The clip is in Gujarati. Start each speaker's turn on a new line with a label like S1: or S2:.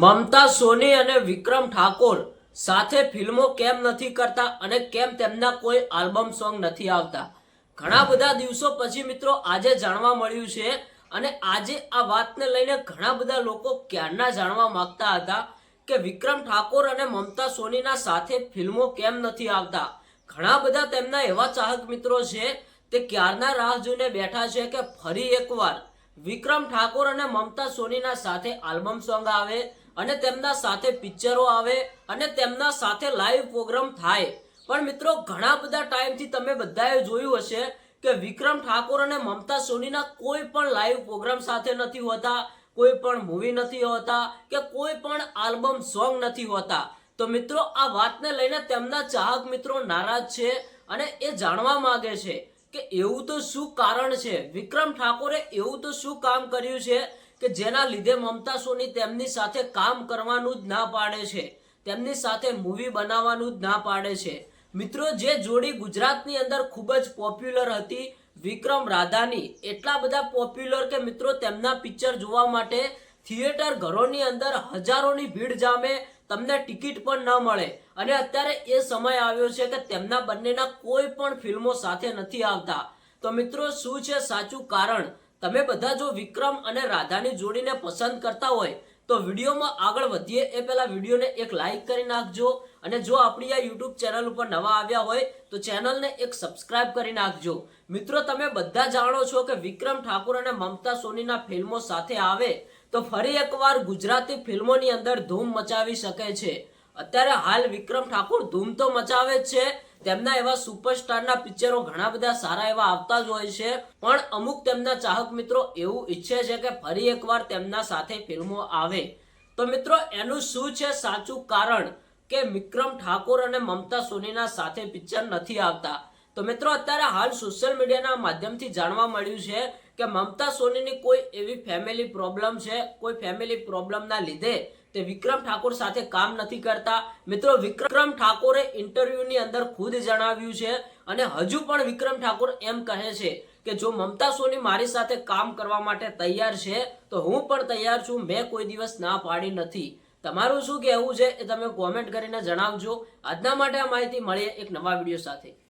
S1: મમતા, સોની અને વિક્રમ ઠાકોર સાથે ફિલ્મો કેમ નથી કરતા અને કેમ તેમના કોઈ આલ્બમ સોંગ નથી આવતા? ઘણા બધા દિવસો પછી મિત્રો આજે જાણવા મળ્યું છે અને આજે આ વાતને લઈને ઘણા બધા લોકો ક્યારના જાણવા માંગતા હતા કે વિક્રમ ઠાકોર અને મમતા, સોનીના સાથે ફિલ્મો કેમ નથી આવતા? ઘણા બધા તેમના એવા ચાહક મિત્રો છે, તે ક્યારના રાહ જોઈને બેઠા છે કે ફરી એકવાર વિક્રમ ઠાકોર અને મમતા, સોનીના સાથે આલ્બમ સોંગ આવે? અને તેમના સાથે પિક્ચરો આવે અને તેમના સાથે લાઈવ પ્રોગ્રામ થાય. પણ મિત્રો, ઘણા બધા ટાઈમથી તમે બધાએ જોયું હશે કે વિક્રમ ઠાકોર અને મમતા સોનીના કોઈ પણ લાઈવ પ્રોગ્રામ સાથે નથી હોતા, કોઈ પણ મૂવી નથી હોતા કે કોઈ પણ આલ્બમ સોંગ નથી હોતા. તો મિત્રો, આ વાતને લઈને તેમના ચાહક મિત્રો નારાજ છે અને એ જાણવા માગે છે કે એવું તો શું કારણ છે? વિક્રમ ઠાકોરે એવું તો શું કામ કર્યું છે કે જેના લીધે મમતા સોની તેમની સાથે કામ કરવાનું જ ના પાડે છે. તેમની સાથે મૂવી બનાવવાનું જ ના પાડે છે. મિત્રો, જે જોડી ગુજરાતની અંદર ખૂબ જ પોપ્યુલર હતી, વિક્રમ રાધાની. એટલા બધા પોપ્યુલર કે મિત્રો, તેમના પિક્ચર જોવા માટે થિયેટર ઘરોની અંદર હજારોની ભીડ જામે, તમને ટિકિટ પણ ન મળે. અને અત્યારે એ સમય આવ્યો છે કે તેમના બંનેના કોઈ પણ ફિલ્મો સાથે નથી આવતા. તો મિત્રો, શું છે સાચું કારણ? તમે બધા જો વિક્રમ અને રાધાની જોડીને પસંદ કરતા હોય, તો વિડીયોમાં આગળ વધીએ. એ પહેલાં વિડીયોને એક લાઈક કરી નાખજો અને જો આપણી આ યુટ્યુબ ચેનલ ઉપર નવા આવ્યા હોય, તો ચેનલને એક સબસ્ક્રાઇબ કરી નાખજો. મિત્રો, તમે બધા જાણો છો કે વિક્રમ ઠાકુર અને મમતા સોનીના ફિલ્મો સાથે આવે, તો ફરી એકવાર ગુજરાતી ફિલ્મોની અંદર ધૂમ મચાવી શકે છે. અત્યારે હાલ વિક્રમ ઠાકુર ધૂમ તો મચાવે જ છે તેમના એવા સુપરસ્ટારના પિક્ચરો ઘણા બધા સારા એવા આવતા જ હોય છે. પણ અમુક તેમના ચાહક મિત્રો એવું ઈચ્છે છે કે ફરી એકવાર તેમના સાથે ફિલ્મો આવે. તો મિત્રો, એનું શું છે સાચું કારણ કે વિક્રમ ઠાકોર અને મમતા સોનીના સાથે પિક્ચર નથી આવતા? તો મિત્રો, અત્યારે હાલ સોશિયલ મીડિયાના માધ્યમથી જાણવા મળ્યું છે કે મમતા સોનીની કોઈ એવી ફેમિલી પ્રોબ્લેમ છે? કોઈ ફેમિલી પ્રોબ્લેમના લીધે તે વિક્રમ ઠાકોર સાથે કામ નથી કરતા. મિત્રો, વિક્રમ ઠાકોરે ઇન્ટરવ્યુની અંદર ખુદ જણાવ્યું છે અને હજુ પણ વિક્રમ ઠાકોર એમ કહે છે કે જો મમતા સોની મારી સાથે કામ કરવા માટે તૈયાર છે, તો હું પણ તૈયાર છું. મેં કોઈ દિવસ ના પાડી નથી. તમારું શું કહેવું છે એ તમે કોમેન્ટ કરીને જણાવજો. આજના માટે આ માહિતી મળીએ એક નવા વીડિયો સાથે.